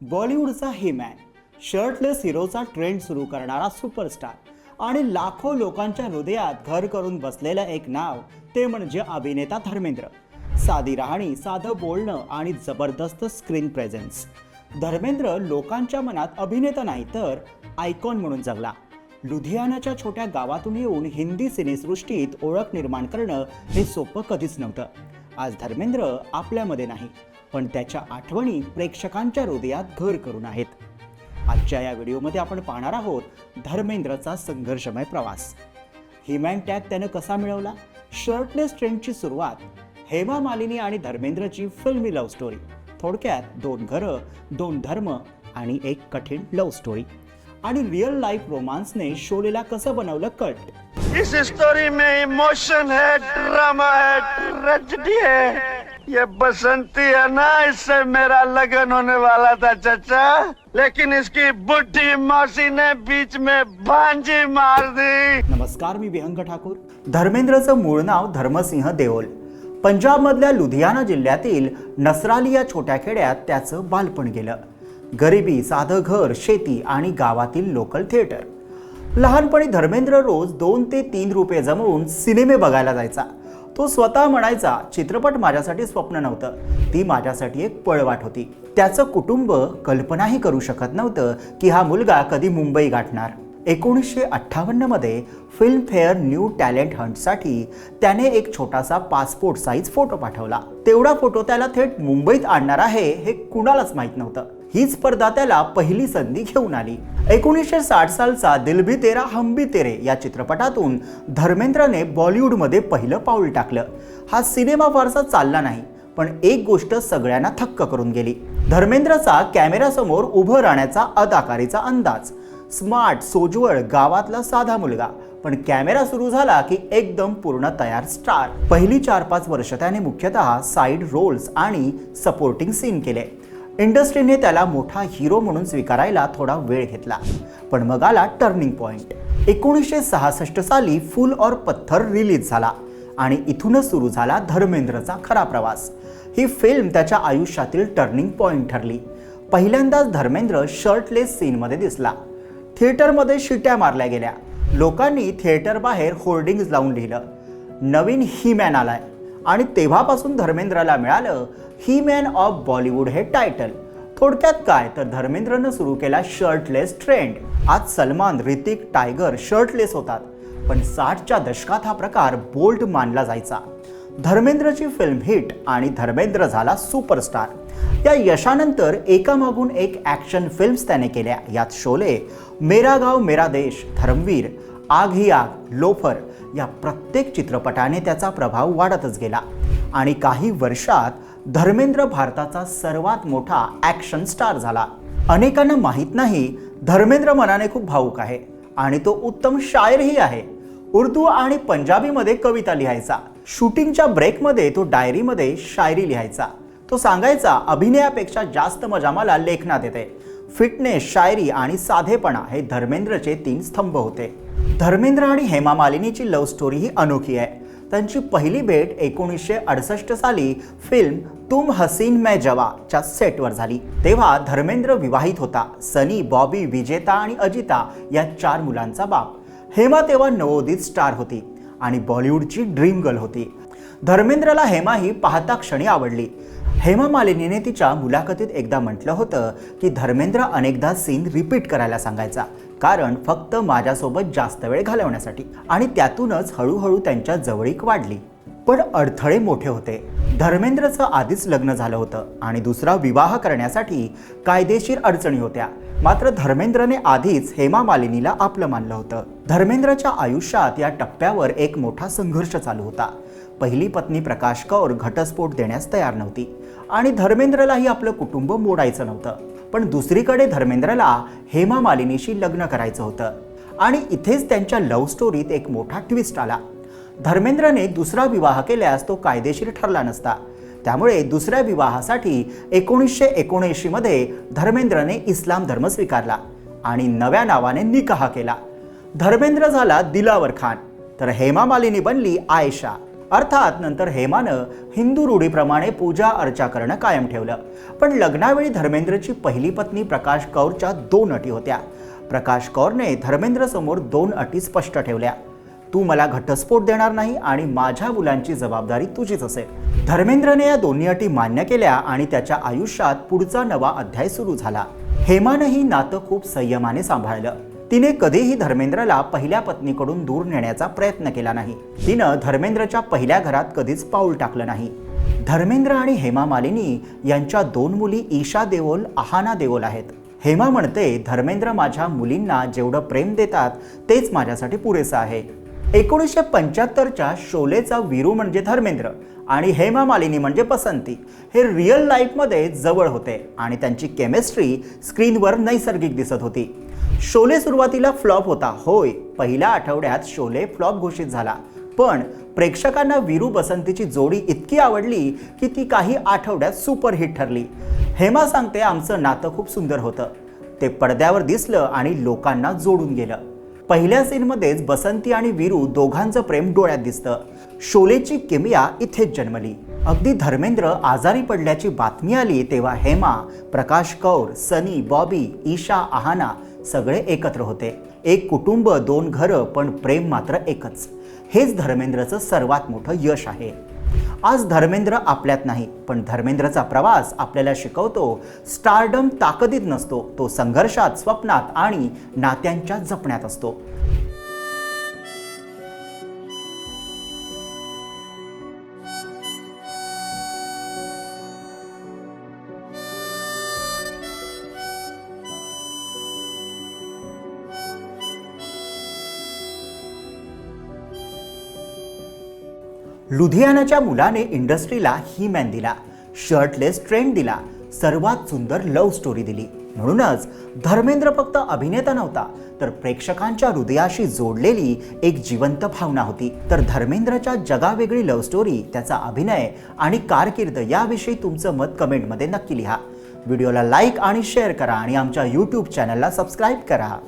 बॉलिवूडचा हे man shirtless हिरोचा trend सुरू करणारा सुपरस्टार आणि लाखो लोकांच्या हृदयात घर करून बसलेलं एक नाव ते म्हणजे अभिनेता धर्मेंद्र. साधी राहणी साधं बोलणं आणि जबरदस्त स्क्रीन प्रेझेन्स. धर्मेंद्र लोकांच्या मनात अभिनेता नाही तर आयकॉन म्हणून जगला. लुधियानाच्या छोट्या गावातून येऊन हिंदी सिनेसृष्टीत ओळख निर्माण करणं हे सोपं कधीच नव्हतं. आज धर्मेंद्र आपल्यामध्ये नाही पण त्याच्या आठवणी प्रेक्षकांच्या हृदयात घर करून आहेत. आजच्या या व्हिडिओमध्ये आपण पाहणार आहोत धर्मेंद्रचा संघर्षमय प्रवास. हिमॅन टॅग त्यानं कसा मिळवला? शर्टलेस ट्रेंडची सुरुवात हेमा मालिनी आणि धर्मेंद्रची फिल्मी लव्ह स्टोरी थोडक्यात दोन घरं दोन धर्म आणि एक कठीण लव्ह स्टोरी आणि रिअल लाईफ रोमांसने शोलेला कसं बनवलं कट? इस स्टोरी में इमोशन है ड्रामा है ट्रेजिडी है ये बसंती है ना इससे मेरा लगन होने वाला था चचा लेकिन इसकी बुढ़ी मौसी ने बीच में भांजी मार दी नमस्कार मी विहंग ठाकूर. धर्मेंद्रचं मूळ नाव धर्मसिंह देओल. पंजाबमधल्या लुधियाना जिल्ह्यातील नसराली या छोट्या खेड्यात त्याचं बालपण गेलं. गरिबी साधं घर शेती आणि गावातील लोकल थिएटर लहानपणी धर्मेंद्र रोज दोन ते तीन रुपये जमवून सिनेमे बघायला जायचा. तो स्वतः म्हणायचा चित्रपट माझ्यासाठी स्वप्न नव्हतं. ती माझ्यासाठी एक पळवाट होती. त्याचं कुटुंब कल्पनाही करू शकत नव्हतं की हा मुलगा कधी मुंबई गाठणार. एकोणीसशे अठ्ठावन्नमध्ये फिल्मफेअर न्यू टॅलेंट हंटसाठी त्याने एक छोटासा पासपोर्ट साईज फोटो पाठवला. तेवढा फोटो त्याला थेट मुंबईत आणणार आहे हे कुणालाच माहीत नव्हतं. ही स्पर्धा त्याला पहिली संधी घेऊन आली. एकोणीसशे साठ सालचा दिल भी तेरा हम भी तेरे या चित्रपटातून धर्मेंद्रने बॉलिवूडमध्ये पहिलं पाऊल टाकलं. हा सिनेमा फारसा चालला नाही पण एक गोष्ट सगळ्यांना थक्क करून गेली. धर्मेंद्रचा कॅमेऱ्यासमोर उभं राहण्याचा अदाकारीचा अंदाज. स्मार्ट सोज्वळ गावातला साधा मुलगा. पण कॅमेरा सुरू झाला की एकदम पूर्ण तयार स्टार. पहिली चार पाच वर्ष त्याने मुख्यतः साईड रोल्स आणि सपोर्टिंग सीन केले. इंडस्ट्रीने त्याला मोठा हिरो म्हणून स्वीकारायला थोडा वेळ घेतला. पण मग आला टर्निंग पॉइंट एकोणीसशे सहासष्ट साली फुल और पत्थर रिलीज झाला आणि इथूनच सुरू झाला धर्मेंद्रचा खरा प्रवास. ही फिल्म त्याच्या आयुष्यातील टर्निंग पॉइंट ठरली. पहिल्यांदाच धर्मेंद्र शर्टलेस सीनमध्ये दिसला. थिएटरमध्ये शिट्या मारल्या गेल्या. लोकांनी थिएटर बाहेर होर्डिंग्ज लावून लिहिलं. नवीन ही मॅन आलाय. आणि तेव्हापासून धर्मेंद्रला मिळालं ही मॅन ऑफ बॉलिवूड हे टायटल थोडक्यात काय? तर धर्मेंद्रनं सुरू केला शर्टलेस ट्रेंड आज सलमान ऋतिक टायगर शर्टलेस होतात. पण साठच्या दशकात हा प्रकार बोल्ड मानला जायचा. धर्मेंद्रची फिल्म हिट आणि धर्मेंद्र झाला सुपरस्टार या यशानंतर एकामागून एक ॲक्शन फिल्म्स त्याने केल्या. यात शोले मेरा गाव मेरा देश धर्मवीर आग ही आग लोफर या प्रत्येक चित्रपटाने त्याचा प्रभाव वाढतच गेला. आणि काही वर्षात धर्मेंद्र भारताचा सर्वात मोठा ॲक्शन स्टार झाला. अनेकांना माहीत नाही धर्मेंद्र मनाने खूप भाऊक आहे आणि तो उत्तम शायरही आहे. उर्दू आणि पंजाबीमध्ये कविता लिहायचा. शूटिंगच्या ब्रेकमध्ये तो डायरीमध्ये शायरी लिहायचा. तो सांगायचा अभिनयापेक्षा जास्त मजा मला लेखनात येते. फिटनेस शायरी आणि साधेपणा हे धर्मेंद्रचे तीन स्तंभ होते. धर्मेंद्र आणि हेमा मालिनीची लव्ह स्टोरी ही अनोखी आहे. त्यांची पहिली भेट एकोणीसशे अडसष्ट साली फिल्म तुम हसीन मै जवाच्या सेटवर झाली. तेव्हा धर्मेंद्र विवाहित होता. सनी बॉबी विजेता आणि अजिता या चार मुलांचा बाप. हेमा तेव्हा नवोदित स्टार होती आणि बॉलिवूडची ड्रीम गर्ल होती. धर्मेंद्रला हेमा ही पाहता क्षणी आवडली. हेमा मालिनीने तिच्या मुलाखतीत एकदा म्हटलं होतं की धर्मेंद्र अनेकदा सीन रिपीट करायला सांगायचा. कारण फक्त माझ्यासोबत जास्त वेळ घालवण्यासाठी. आणि त्यातूनच हळूहळू त्यांच्या जवळीक वाढली. पण अडथळे मोठे होते. धर्मेंद्रचं आधीच लग्न झालं होतं. आणि दुसरा विवाह करण्यासाठी कायदेशीर अडचणी होत्या. मात्र धर्मेंद्रने आधीच हेमा मालिनीला आपलं मानलं होतं. धर्मेंद्रच्या आयुष्यात या टप्प्यावर एक मोठा संघर्ष चालू होता. पहिली पत्नी प्रकाश कौर घटस्फोट देण्यास तयार नव्हती. आणि धर्मेंद्रलाही आपलं कुटुंब मोडायचं नव्हतं. पण दुसरीकडे धर्मेंद्रला हेमा मालिनीशी लग्न करायचं होतं. आणि इथेच त्यांच्या लव्ह स्टोरीत एक मोठा ट्विस्ट आला. धर्मेंद्रने दुसरा विवाह केल्यास तो कायदेशीर ठरला नसता. त्यामुळे दुसऱ्या विवाहासाठी एकोणीसशे एकोणऐंशीमध्ये धर्मेंद्रने इस्लाम धर्म स्वीकारला आणि नव्या नावाने निकाह केला. धर्मेंद्र झाला दिलावर खान. तर हेमा मालिनी बनली आयशा. अर्थात नंतर हेमानं हिंदू रूढीप्रमाणे पूजा अर्चा करणं कायम ठेवलं. पण लग्नावेळी धर्मेंद्रची पहिली पत्नी प्रकाश कौरच्या दोन अटी होत्या. प्रकाश कौरने धर्मेंद्रसमोर दोन अटी स्पष्ट ठेवल्या. तू मला घटस्फोट देणार नाही आणि माझ्या मुलांची जबाबदारी तुझीच असेल. धर्मेंद्रने या दोन्ही अटी मान्य केल्या आणि त्याच्या आयुष्यात पुढचा नवा अध्याय सुरू झाला. हेमानंही नातं खूप संयमाने सांभाळलं. तिने कधीही धर्मेंद्रला पहिल्या पत्नीकडून दूर नेण्याचा प्रयत्न केला नाही. तिनं धर्मेंद्रच्या पहिल्या घरात कधीच पाऊल टाकलं नाही. धर्मेंद्र आणि हेमा मालिनी यांच्या दोन मुली ईशा देओल आहाना देओल आहेत. हेमा म्हणते धर्मेंद्र माझ्या मुलींना जेवढं प्रेम देतात तेच माझ्यासाठी पुरेसं आहे. एकोणीसशे पंच्याहत्तरच्या शोलेचा वीरू म्हणजे धर्मेंद्र आणि हेमा मालिनी म्हणजे पसंती. हे रिअल लाईफमध्ये जवळ होते आणि त्यांची केमिस्ट्री स्क्रीनवर नैसर्गिक दिसत होती. शोले सुरुवातीला फ्लॉप होता. होय पहिल्या आठवड्यात शोले फ्लॉप घोषित झाला. पण प्रेक्षकांना वीरू बसंतीची जोडी इतकी आवडली की ती काही आठवड्यात सुपरहिट ठरली. हेमा सांगते आमचं नातं खूप सुंदर होतं. ते पडद्यावर दिसलं आणि लोकांना जोडून गेलं. पहिल्या सीनमध्येच बसंती आणि वीरू दोघांचं प्रेम डोळ्यात दिसतं. शोलेची किमिया इथेच जन्मली. अगदी धर्मेंद्र आजारी पडल्याची बातमी आली तेव्हा हेमा प्रकाश कौर सनी बॉबी ईशा आहाना सगळे एकत्र होते. एक कुटुंब दोन घरं पण प्रेम मात्र एकच. हेच धर्मेंद्रचं सर्वात मोठं यश आहे. आज धर्मेंद्र आपल्यात नाही पण धर्मेंद्रचा प्रवास आपल्याला शिकवतो. स्टारडम ताकदीत नसतो तो संघर्षात स्वप्नात आणि नात्यांच्या जपण्यात असतो. लुधियानाच्या मुलाने इंडस्ट्रीला ही मॅन दिला. शर्टलेस ट्रेंड दिला. सर्वात सुंदर लव्ह स्टोरी दिली. म्हणूनच धर्मेंद्र फक्त अभिनेता नव्हता तर प्रेक्षकांच्या हृदयाशी जोडलेली एक जिवंत भावना होती. तर धर्मेंद्रच्या जगावेगळी लव्ह स्टोरी त्याचा अभिनय आणि कारकीर्द याविषयी तुमचं मत कमेंटमध्ये नक्की लिहा. व्हिडिओला लाईक आणि शेअर करा आणि आमच्या यूट्यूब चॅनलला सबस्क्राईब करा.